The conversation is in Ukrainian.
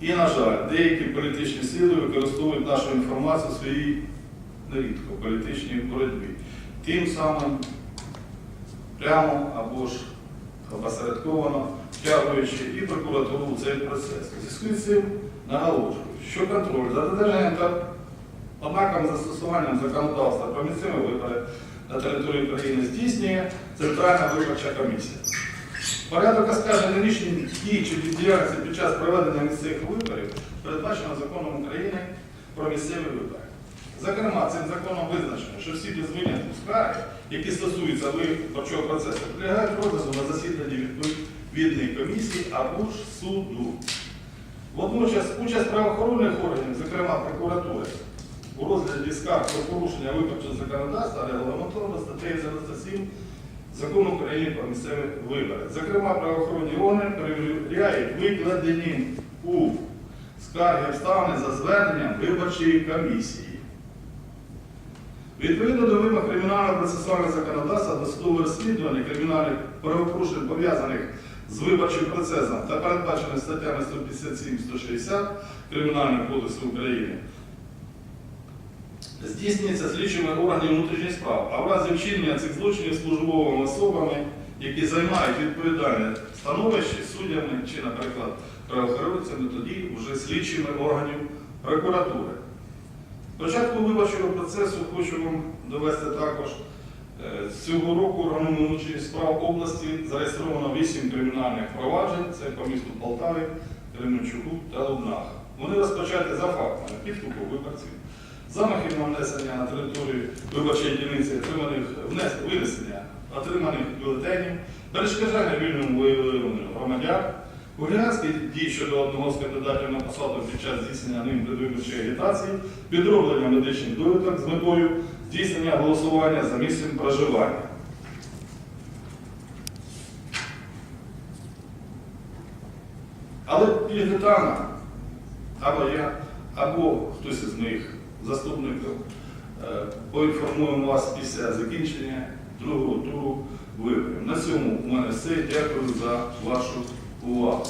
І, на жаль, деякі політичні сили використовують нашу інформацію в своїй нерідко політичній боротьбі. Тим самим прямо або ж опосередковано втягуючи і прокуратуру в цей процес. У зв'язку з цим наголошую, що контроль за додержанням та однаковим застосуванням законодавства про місцеві вибори на території України здійснює Центральна виборча комісія. Порядок оскарження рішень дій чи діяльності під час проведення місцевих виборів передбачено законом України про місцеві вибори. Зокрема, цим законом визначено, що всі без винятку скарги, які стосуються виборчого процесу, підлягають розгляду на засіданні відповідної комісії або ж суду. Водночас участь правоохоронних органів, зокрема прокуратури, у розгляді скарг про порушення виборчого законодавства регламентовано статтею 97 Закону України про місцеві вибори. Зокрема, правоохоронні органи перевіряють викладені у скарги обставини за зверненням виборчої комісії. Відповідно до вимог кримінального процесуального законодавства, досудове розслідування кримінальних правопорушень пов'язаних з виборчим процесом та передбачених статтями 157-160 Кримінального кодексу України, здійснюється слідчими органів внутрішніх справ, а в разі вчинення цих злочинів службовими особами, які займають відповідальне становище суддями чи, наприклад, правоохоронцями, тоді вже слідчими органів прокуратури. Початку виборчого процесу хочу вам довести також. Е, цього року органами внутрішніх справ області зареєстровано 8 кримінальних проваджень, це по місту Полтаві, Кременчуку та Лубнах. Вони розпочаті за фактами. Підкупу виборців, замахів на внесення на територію виборчої дільниці отриманих винесення отриманих бюлетенів, перешкоджання вільному виявленню громадян, хуліганські дії щодо одного з кандидатів на посаду під час здійснення ним предвиборчої агітації, підроблення медичних довідок з метою здійснення голосування за місцем проживання. Але детально, або я, або хтось із моїх заступників е, поінформуємо вас після закінчення другого туру виборів. На цьому у мене все. Дякую за вашу увагу.